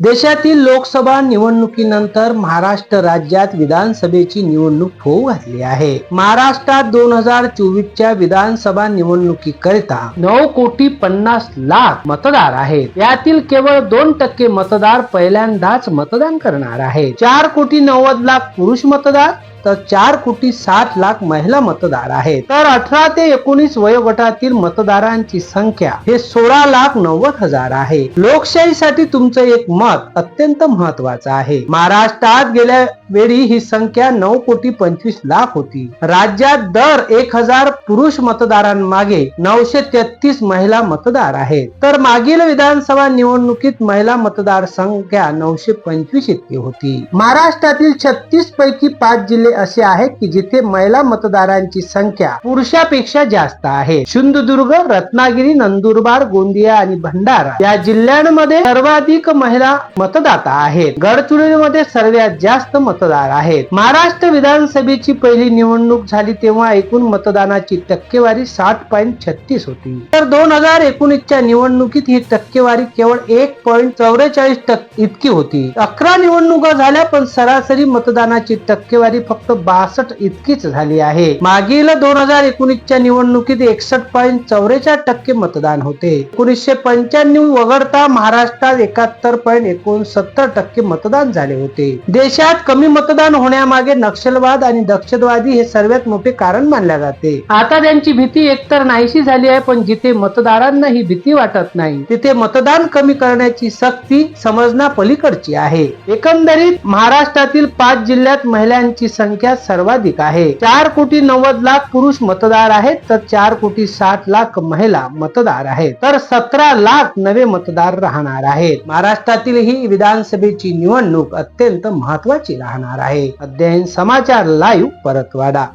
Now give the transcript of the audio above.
देशातील लोकसभा निवडणुकीनंतर महाराष्ट्र राज्यात विधानसभेची निवडणूक होऊ घातली आहे. महाराष्ट्रात दोन हजार चोवीसच्या विधानसभा निवडणुकीकरिता नऊ कोटी पन्नास लाख मतदार आहेत. यातील केवळ दोन टक्के मतदार पहिल्यांदाच मतदान करणार आहेत. चार कोटी नव्वद लाख पुरुष मतदार तर चार कोटी सात लाख महिला मतदार आहेत. तर अठरा ते एकोणीस वयोगटातील मतदारांची संख्या हे सोळा लाख नव्वद हजार आहे. लोकशाहीसाठी तुमचं एक मत अत्यंत महत्वाचं आहे. महाराष्ट्रात गेल्या वेळी ही संख्या नऊ कोटी पंचवीस लाख होती. राज्यात दर एक हजार पुरुष मतदारांमागे नऊशे तेहतीस महिला मतदार आहेत. तर मागील विधानसभा निवडणुकीत महिला मतदार संख्या नऊशे पंचवीस इतकी होती. महाराष्ट्रातील छत्तीस पैकी पाच जिल्हे असे आहेत की जिथे महिला मतदारांची संख्या पुरुषापेक्षा जास्त आहे. सिंधुदुर्ग रत्नागिरी नंदुरबार गोंदिया आणि भंडारा या जिल्ह्यांमध्ये सर्वाधिक महिला मतदाता आहेत. गडचिरोलीमध्ये सर्वात जास्त मतदार आहेत. महाराष्ट्र विधानसभेची पहिली निवडणूक झाली तेव्हा एकूण मतदानाची टक्केवारी साठ पॉईंट छत्तीस होती. तर दोन हजार एकोणीसच्या निवडणुकीत ही टक्केवारी केवळ एक पॉईंट चौवेचाळीस टक्के इतकी होती. अकरा निवडणुका झाल्या पण सरासरी मतदानाची टक्केवारी फक्त फक्त बासष्ट इतकीच झाली आहे. मागील दोन हजार एकोणीसच्या निवडणुकीत एकसष्ट पॉईंट चौवेचाळीस टक्के मतदान होते. एकोणीसशे पंच्याण्णव वगळता महाराष्ट्रात एकाहत्तर पॉईंट एकोणसत्तर टक्के मतदान झाले होते. देशात कमी मतदान होण्यामागे नक्षलवाद आणि दहशतवादी हे सर्वात मोठे कारण मानले जाते. आता त्यांची भीती एकतर नाहीशी झाली आहे पण जिथे मतदारांना ही भीती वाटत नाही तिथे मतदान कमी करण्याची सक्ती समजना पलीकडची आहे. एकंदरीत महाराष्ट्रातील पाच जिल्ह्यात महिलांची संख्या सर्वाधिक आहे. चार कोटी नव्वद लाख पुरुष मतदार आहेत तर चार कोटी साठ लाख महिला मतदार आहेत. तर सतरा लाख नवे मतदार राहणार आहेत. महाराष्ट्रातील ही विधानसभेची निवडणूक अत्यंत महत्वाची राहणार आहे. अध्ययन समाचार लाईव्ह परतवाडा.